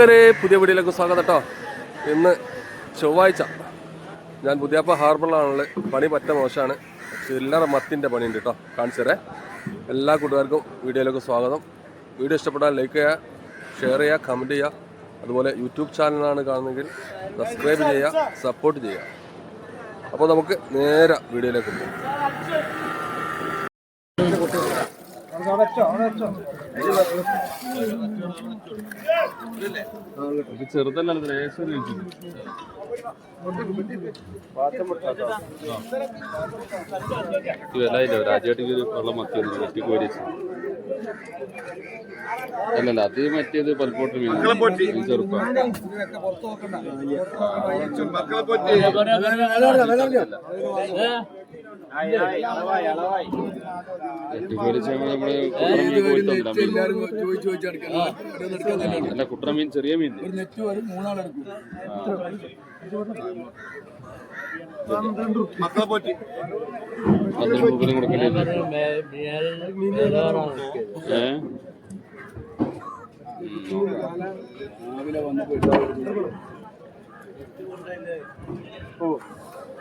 പുതിയ വീഡിയോയിലേക്ക് സ്വാഗതം കേട്ടോ ഇന്ന് ചൊവ്വാഴ്ച. ഞാൻ പുതിയപ്പ ഹാർബറിലാണുള്ളത്. പണി പറ്റ മോശമാണ്. ചില്ലറ മത്തിന്റെ പണിയുണ്ട് കേട്ടോ കാണിച്ചു തരേ. എല്ലാ കൂട്ടുകാർക്കും വീഡിയോയിലേക്ക് സ്വാഗതം. വീഡിയോ ഇഷ്ടപ്പെട്ടാൽ ലൈക്ക് ചെയ്യുക ഷെയർ ചെയ്യുക കമന്റ് ചെയ്യുക. അതുപോലെ യൂട്യൂബ് ചാനലാണ് കാണുന്നതെങ്കിൽ സബ്സ്ക്രൈബ് ചെയ്യുക സപ്പോർട്ട് ചെയ്യുക. അപ്പോൾ നമുക്ക് നേരെ വീഡിയോയിലേക്ക് പോകും. ചെറുതല്ല വിലയില്ല രാജാട്ടിക്ക് ഒരു വെള്ളം മത്തിയൊന്നും വെട്ടി കോരി അല്ലല്ല അത് മറ്റേത് പലപ്പോട്ട് മീൻ ചെറുപ്പം വെട്ടിക്കോരി നമ്മൾ അല്ല കുട്ടറ മീൻ ചെറിയ മീൻ. പന്ത്രണ്ട് രൂപയിലും കൊടുക്കണ്ടേ ഏ?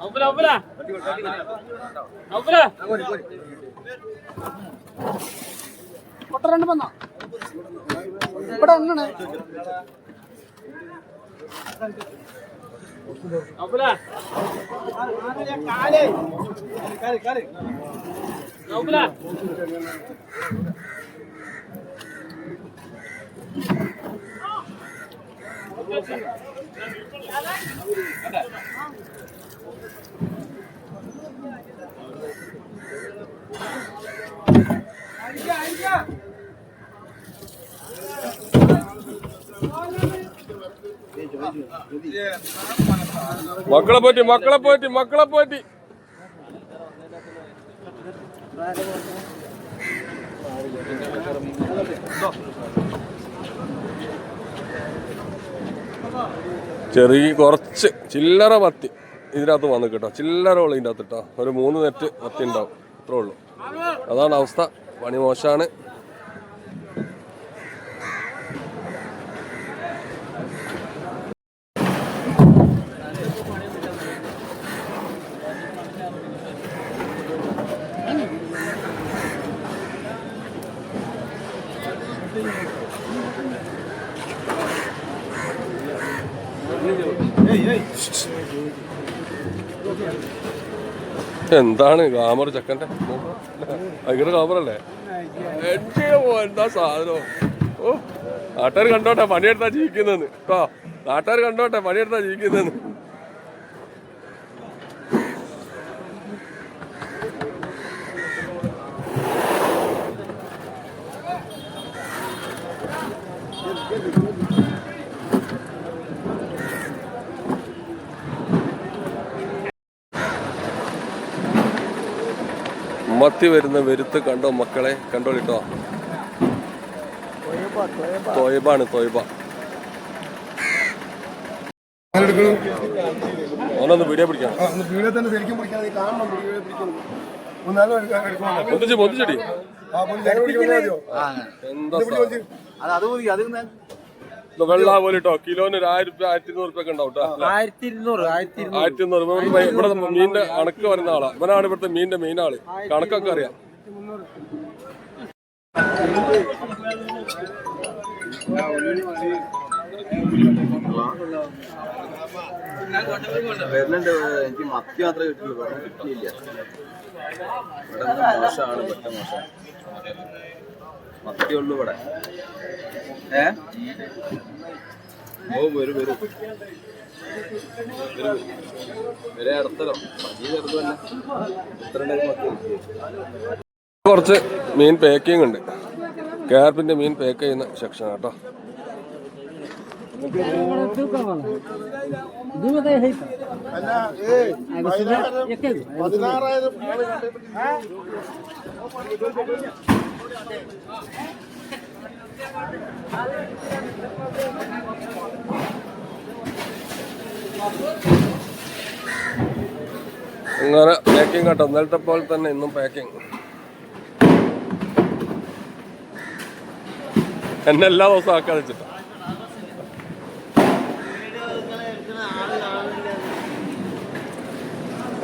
ചേട്ടല്ലേ കൊരി ചേട്ടല്ലേ പുറകോട് രണ്ട് നിന്നാ മീനോട് പുറകോട് വെച്ചോട്ടെ അമ്പല അമ്പല അമ്പല അമ്പല അമ്പല മക്കളെ പോറ്റി മക്കളെ പോറ്റി മക്കളെ പോറ്റി. ചെറിയ കുറച്ച് ചില്ലറ പത്തി ഇതിനകത്ത് വന്നു കേട്ടോ. ചില്ലറ ഉള്ളു ഇതിന്റെ അകത്ത് കേട്ടോ. ഒരു മൂന്ന് നെറ്റ് പത്തി ഉണ്ടാവും അത്രേ ഉള്ളൂ. അതാണ് അവസ്ഥ. പണി മോശമാണ്. എന്താണ് കാമർ ചക്കന്റെ? ഭയങ്കര കാമറല്ലേ എന്റെ മോ, എന്താ സാധനം? ഓ നാട്ടുകാർ കണ്ടോട്ടെ പണിയെടുത്താ ജീവിക്കുന്നതെന്ന്. കേട്ടോ നാട്ടുകാർ കണ്ടോട്ടെ പണിയെടുത്താ ജീവിക്കുന്നതെന്ന്. മത്തി വരുന്ന വരുത്ത് കണ്ടോ മക്കളെ? കണ്ടോ കണ്ടോളിട്ടോ തോയബാണ് തോയബ. ഓനൊന്ന് വീഡിയോ പിടിക്കാം വീഡിയോ തന്നെ ശരിക്കും പിടിക്കാതെ കാണണം വീഡിയോ പിടിക്കണം. ഒന്നാലും എടുക്കണം. പൊന്തിച്ച് പൊന്തിച്ചടി. എന്താ വെള്ള പോലെ കേട്ടോ കിലോന് ഒരു ആയിരം രൂപ ആയിരത്തി ഇരുന്നൂറ് രൂപ ഉണ്ടാവും കേട്ടോ ആയിരത്തി ഇരുന്നൂറ് ആയിരത്തി ആയിരത്തി ഇരുന്നൂറ് ഇവിടെ ഇവിടെ മീനിന്റെ കണക്ക് വരുന്ന ആളാ. ഇവനാണ് ഇവിടുത്തെ മീനിന്റെ മെയിൻ ആൾ. കണക്കൊക്കെ അറിയാം. വരുന്നുണ്ട്. എനിക്ക് മത്തി മാത്രമേ കിട്ടുള്ളൂ. വേറെ കിട്ടിയില്ല. ഇവിടെ മോശമാണ് പറ്റ മോശം മത്തിയുള്ളൂ ഇവിടെ. ഏ? ഓ വരും വരും. കുറച്ച് മീൻ പാക്കിംഗ് ഉണ്ട്. കേർപ്പിന്റെ മീൻ പാക്ക് ചെയ്യുന്ന സെക്ഷൻ കേട്ടോ. പതിനാറായിരം അങ്ങനെ പാക്കിംഗ് കേട്ടോ. ഇന്നലത്തെ പോലെ തന്നെ ഇന്നും പാക്കിംഗ് എന്നെ എല്ലാ ദിവസവും ആക്കാൻ വെച്ചിട്ടാ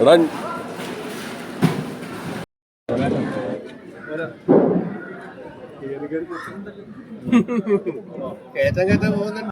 എടാ കയറ്റം കയറ്റം പോകുന്നുണ്ട്.